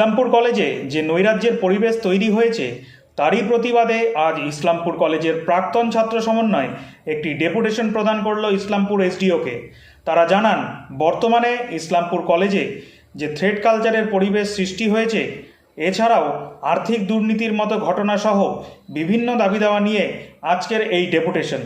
ইসলামপুর কলেজে যে নৈরাজ্যের পরিবেশ তৈরি হয়েছে, তারই প্রতিবাদে আজ ইসলামপুর কলেজের প্রাক্তন ছাত্র সমন্বয় একটি ডেপুটেশন প্রদান করল ইসলামপুর এসডিওকে। তারা জানান, বর্তমানে ইসলামপুর কলেজে যে থ্রেড কালচারের পরিবেশ সৃষ্টি হয়েছে, এছাড়াও আর্থিক দুর্নীতির মতো ঘটনাসহ বিভিন্ন দাবি দেওয়া নিয়ে আজকের এই ডেপুটেশন।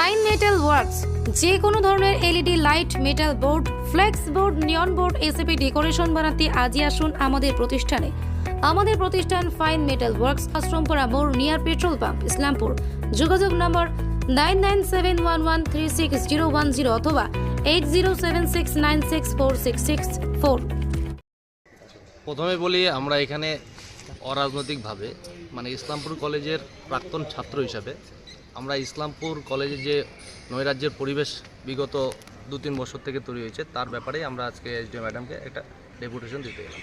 ফাইন মেটাল ওয়ার্কস, যে কোনো ধরনের LED, light, metal board, flex board, neon board ACP decoration বানাতে আজই আসুন আমাদের প্রতিষ্ঠানে। আমাদের প্রতিষ্ঠান ফাইন মেটাল ওয়ার্কস আশ্রমপুরা মোড় নিয়ার পেট্রোল পাম্প, ইসলামপুর। যোগাযোগ নম্বর nine nine seven one one three six zero one zero অথবা eight zero seven six nine six four six six four. প্রথমে বলি, আমরা এখানে অরাজনৈতিকভাবে মানে ইসলামপুর কলেজের প্রাক্তন ছাত্র হিসাবে আমরা ইসলামপুর কলেজে যে নৈরাজ্যের পরিবেশ বিগত দু তিন বছর থেকে তৈরি হয়েছে তার ব্যাপারেই আমরা আজকে এসডিও ম্যাডামকে একটা ডেপুটেশন দিতে গেলাম।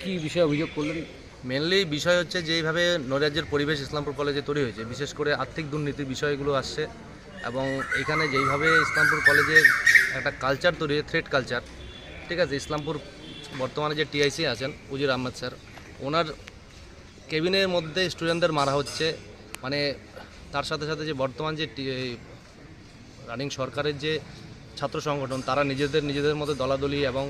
কি বিষয়ে অভিযোগ করলেন? মেনলি বিষয় হচ্ছে যে এইভাবে নৈরাজ্যের পরিবেশ ইসলামপুর কলেজে তৈরি হয়েছে বিশেষ করে আর্থিক দুর্নীতির বিষয়গুলো আসছে এবং এখানে যেইভাবে ইসলামপুর কলেজে একটা কালচার তৈরি থ্রেড কালচার ঠিক আছে? ইসলামপুর বর্তমানে যে টিআইসি আছেন উজির আহমেদ স্যার ওনার কেবিনের মধ্যে স্টুডেন্টদের মারা হচ্ছে মানে তার সাথে সাথে যে বর্তমান যে রানিং সরকারের যে ছাত্র সংগঠন, তারা নিজেদের নিজেদের মধ্যে দলাদলি এবং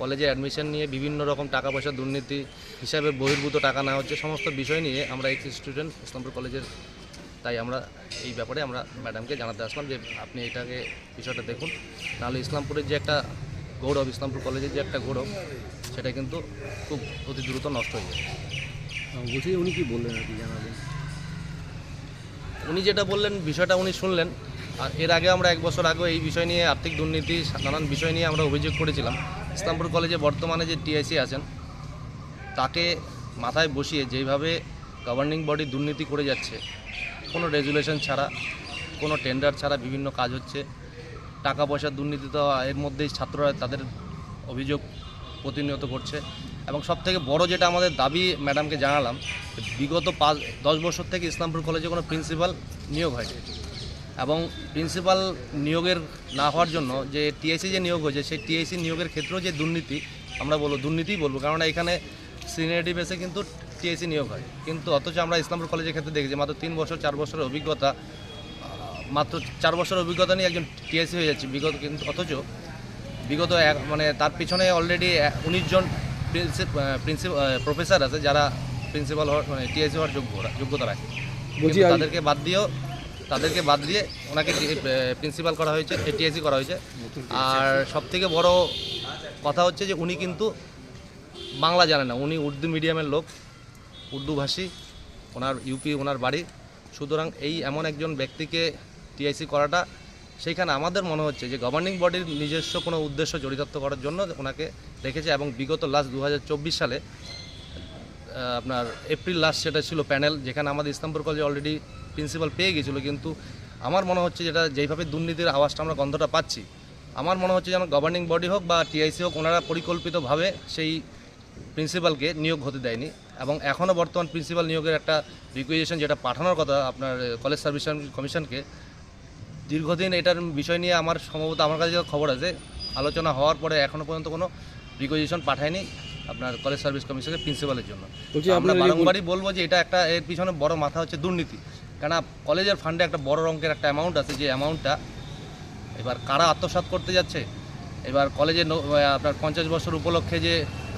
কলেজে অ্যাডমিশন নিয়ে বিভিন্ন রকম টাকা পয়সা দুর্নীতি হিসাবে বহির্ভূত টাকা নেওয়া হচ্ছে, সমস্ত বিষয় নিয়ে আমরা এই স্টুডেন্ট ইসলামপুর কলেজের, তাই আমরা এই ব্যাপারে আমরা ম্যাডামকে জানাতে আসলাম যে আপনি এটাকে বিষয়টা দেখুন। নাহলে ইসলামপুরের যে একটা গৌরব, ইসলামপুর কলেজের যে একটা গৌরব, সেটা কিন্তু খুব অতি দ্রুত নষ্ট হয়ে যায় বলছি, উনি কি বললেন আর কি জানাবেন? উনি যেটা বললেন, বিষয়টা উনি শুনলেন। আর এর আগে আমরা এক বছর আগে এই বিষয় নিয়ে আর্থিক দুর্নীতি, নানান বিষয় নিয়ে আমরা অভিযোগ করেছিলাম। ইসলামপুর কলেজে বর্তমানে যে টিআইসি আছেন, তাকে মাথায় বসিয়ে যেইভাবে গভর্নিং বডি দুর্নীতি করে যাচ্ছে, কোনো রেজুলেশন ছাড়া, কোনো টেন্ডার ছাড়া বিভিন্ন কাজ হচ্ছে, টাকা পয়সার দুর্নীতি তো এর মধ্যেই ছাত্ররা তাদের অভিযোগ প্রতিনিয়ত করছে। এবং সবথেকে বড় যেটা আমাদের দাবি ম্যাডামকে জানালাম, বিগত পাঁচ, দশ বছর থেকে ইসলামপুর কলেজে কোনো প্রিন্সিপাল নিয়োগ হয়নি। এবং প্রিন্সিপাল নিয়োগের না হওয়ার জন্য যে টিআইসি যে নিয়োগ হয়েছে, সেই টিআইসি নিয়োগের ক্ষেত্রেও যে দুর্নীতি, আমরা বলব দুর্নীতিই বলব কারণ এখানে সিনিয়রিটি বেসে কিন্তু টিআইসি নিয়োগ হয়। কিন্তু অথচ আমরা ইসলামপুর কলেজের ক্ষেত্রে দেখেছি, মাত্র তিন বছর, চার বছরের অভিজ্ঞতা মাত্র চার বছরের অভিজ্ঞতা নিয়ে একজন টিআইসি হয়ে যাচ্ছে। বিগত কিন্তু অথচ, বিগত এক মানে তার পিছনে অলরেডি উনিশ জন প্রিন্সিপাল প্রফেসর আছে যারা প্রিন্সিপাল হওয়ার মানে টিআইসি হওয়ার যোগ্য যোগ্যতা রাখে। তাদেরকে বাদ দিয়েও তাদেরকে বাদ দিয়ে ওনাকে প্রিন্সিপাল করা হয়েছে টিআইসি করা হয়েছে। আর সব থেকে বড় কথা হচ্ছে যে উনি কিন্তু বাংলা জানে না উনি উর্দু মিডিয়ামের লোক উর্দুভাষী ওনার ইউপি ওনার বাড়ি। সুতরাং এই এমন একজন ব্যক্তিকে টিআইসি করাটা সেইখানে আমাদের মনে হচ্ছে যে গভর্নিং বডির নিজস্ব কোনো উদ্দেশ্য চরিতার্থ করার জন্য ওনাকে রেখেছে এবং বিগত লাস্ট দু হাজার চব্বিশ সালে আপনার এপ্রিল লাস্ট সেটা ছিল প্যানেল যেখানে আমাদের ইসলামপুর কলেজে অলরেডি প্রিন্সিপাল পেয়ে গেছিল, কিন্তু আমার মনে হচ্ছে যেটা যেইভাবে দুর্নীতির আওয়াজটা আমরা গন্ধটা পাচ্ছি, আমার মনে হচ্ছে যেন গভর্নিং বডি হোক বা টিআইসি হোক, ওনারা পরিকল্পিতভাবে সেই প্রিন্সিপালকে নিয়োগ হতে দেয়নি এবং এখনও বর্তমান প্রিন্সিপাল নিয়োগের একটা রিকুইজেশন যেটা পাঠানোর কথা আপনার কলেজ সার্ভিস কমিশনকে দীর্ঘদিন এটার বিষয় নিয়ে আমার সম্ভবত আমার কাছে খবর আছে আলোচনা হওয়ার পরে এখনও পর্যন্ত কোনো রিকুইজেশন পাঠায়নি আপনার কলেজ সার্ভিস কমিশনের প্রিন্সিপালের জন্য। আমরা বারংবারই বলব যে এটা একটা এর পিছনে বড় মাথা হচ্ছে দুর্নীতি। কেন কলেজের ফান্ডে একটা বড় অঙ্কের একটা অ্যামাউন্ট আছে যে অ্যামাউন্টটা এবার কারা আত্মসাৎ করতে যাচ্ছে? এবার কলেজে আপনার পঞ্চাশ বছর উপলক্ষে যে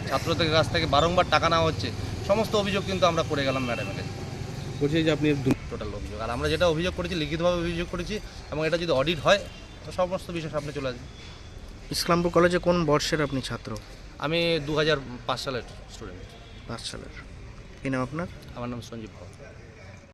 ছাত্রদের কাছ থেকে বারংবার টাকা নেওয়া হচ্ছে সমস্ত অভিযোগ কিন্তু আমরা করে গেলাম ম্যাডামের কাছে। বলছি যে আপনি দু- টোটাল অভিযোগ। আর আমরা যেটা অভিযোগ করেছি লিখিতভাবে অভিযোগ করেছি এবং এটা যদি অডিট হয় তো সমস্ত বিষয় সামনে চলে আসবে। ইসলামপুর কলেজে কোন বর্ষের আপনি ছাত্র? আমি দু হাজার পাঁচ সালের স্টুডেন্ট পাঁচ সালের। কি নাম আপনার? আমার নাম সঞ্জীব ভর